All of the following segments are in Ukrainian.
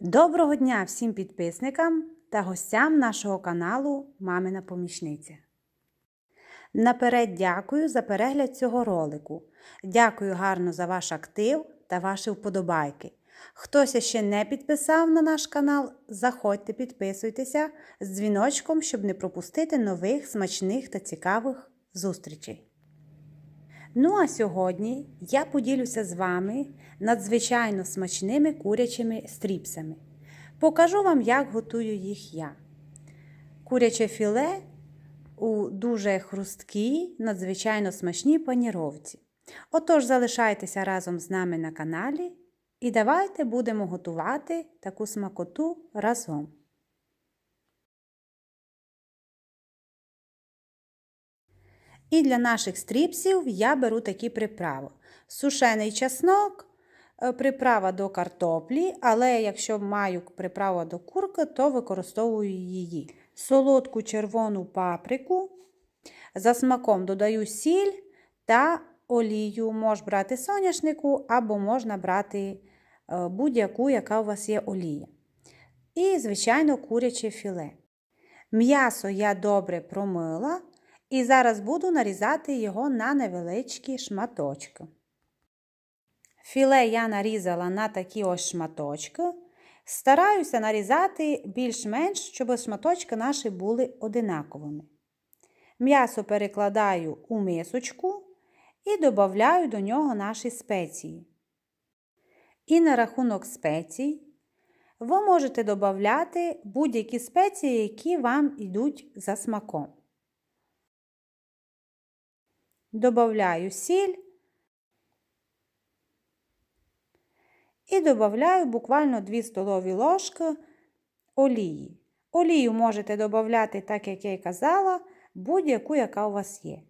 Доброго дня всім підписникам та гостям нашого каналу Мамина Помічниця. Наперед дякую за перегляд цього ролику. Дякую гарно за ваш актив та ваші вподобайки. Хтось ще не підписав на наш канал, заходьте, підписуйтеся з дзвіночком, щоб не пропустити нових смачних та цікавих зустрічей. Ну а сьогодні я поділюся з вами надзвичайно смачними курячими стріпсами. Покажу вам, як готую їх я. Куряче філе у дуже хрусткій, надзвичайно смачній паніровці. Отож, залишайтеся разом з нами на каналі і давайте будемо готувати таку смакоту разом. І для наших стріпсів я беру такі приправи: сушений чеснок, е, приправа до картоплі, але якщо маю приправу до курки, то використовую її. Солодку червону паприку. За смаком додаю сіль та олію. Можна брати соняшнику або можна брати е, будь-яку, яка у вас є олія. І, звичайно, куряче філе. М'ясо я добре промила. І зараз буду нарізати його на невеличкі шматочки. Філе я нарізала на такі ось шматочки. Стараюся нарізати більш-менш, щоб шматочки наші були одинаковими. М'ясо перекладаю у мисочку і додаю до нього наші спеції. І на рахунок спецій ви можете додати будь-які спеції, які вам йдуть за смаком. Добавляю сіль і додаю буквально 2 столові ложки олії. Олію можете додати, так як я і казала, будь-яку, яка у вас є.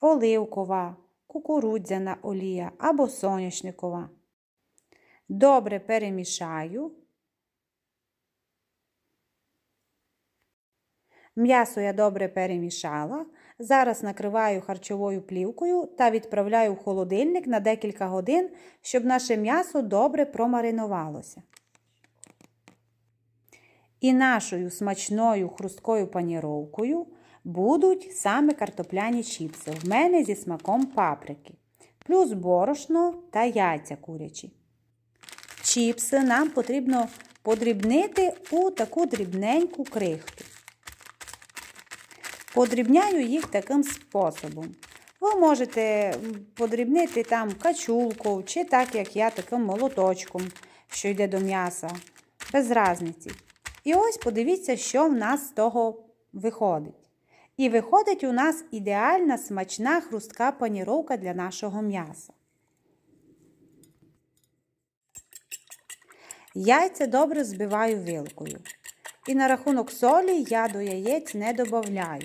Оливкова, кукурудзяна олія або соняшникова. Добре перемішаю. М'ясо я добре перемішала. Зараз накриваю харчовою плівкою та відправляю в холодильник на декілька годин, щоб наше м'ясо добре промаринувалося. І нашою смачною хрусткою паніровкою будуть саме картопляні чіпси. В мене зі смаком паприки, плюс борошно та яйця курячі. Чіпси нам потрібно подрібнити у таку дрібненьку крихту. Подрібняю їх таким способом. Ви можете подрібнити там качулку, чи так, як я, таким молоточком, що йде до м'яса, без різниці. І ось подивіться, що в нас з того виходить. І виходить у нас ідеальна смачна хрустка паніровка для нашого м'яса. Яйця добре збиваю вилкою. І на рахунок солі я до яєць не додаю.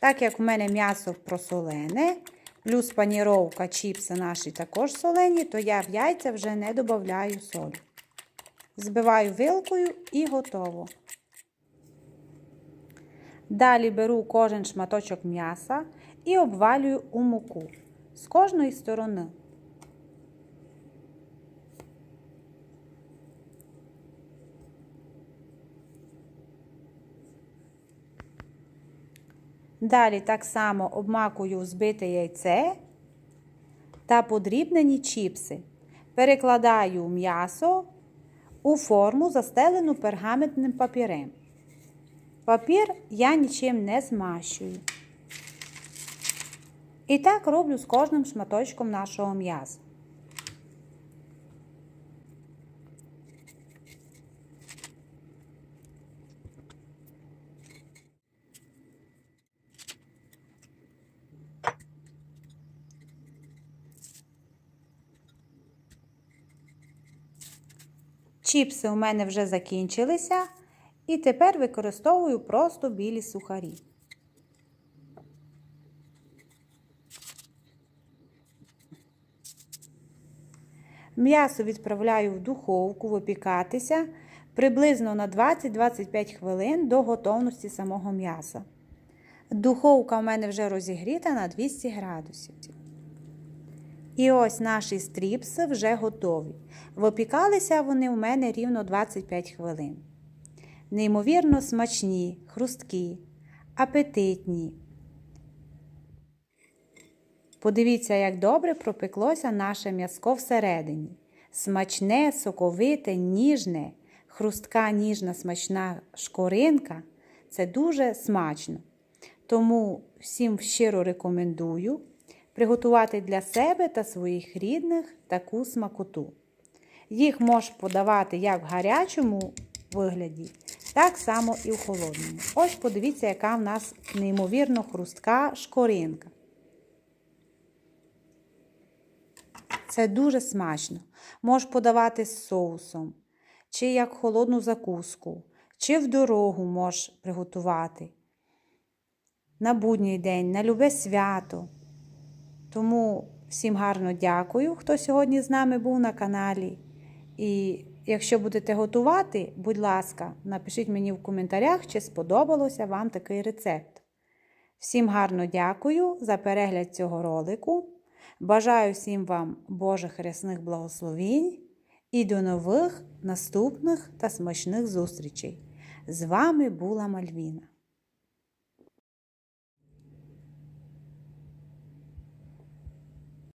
Так як в мене м'ясо просолене, плюс паніровка, чіпси наші також солені, то я в яйця вже не додаю солі. Збиваю вилкою і готово. Далі беру кожен шматочок м'яса і обвалюю у муку з кожної сторони. Далі так само обмакую збите яйце та подрібнені чіпси. Перекладаю м'ясо у форму, застелену пергаментним папірем. Папір я нічим не змащую. І так роблю з кожним шматочком нашого м'яса. Чіпси у мене вже закінчилися, і тепер використовую просто білі сухарі. М'ясо відправляю в духовку випікатися приблизно на 20-25 хвилин до готовності самого м'яса. Духовка у мене вже розігріта на 200 градусів. І ось наші стріпси вже готові. Випікалися вони у мене рівно 25 хвилин. Неймовірно смачні, хрусткі, апетитні. Подивіться, як добре пропеклося наше м'язко всередині. Смачне, соковите, ніжне, хрустка, ніжна, смачна шкоринка це дуже смачно. Тому всім щиро рекомендую приготувати для себе та своїх рідних таку смакоту. Їх можеш подавати як в гарячому вигляді, так само і в холодному. Ось подивіться, яка в нас неймовірно хрустка шкоринка. Це дуже смачно. Можеш подавати з соусом, чи як холодну закуску, чи в дорогу можеш приготувати. На будній день, на любе свято. Тому всім гарно дякую, хто сьогодні з нами був на каналі. І якщо будете готувати, будь ласка, напишіть мені в коментарях, чи сподобалося вам такий рецепт. Всім гарно дякую за перегляд цього ролику. Бажаю всім вам Божих рясних благословінь і до нових наступних та смачних зустрічей. З вами була Мальвіна.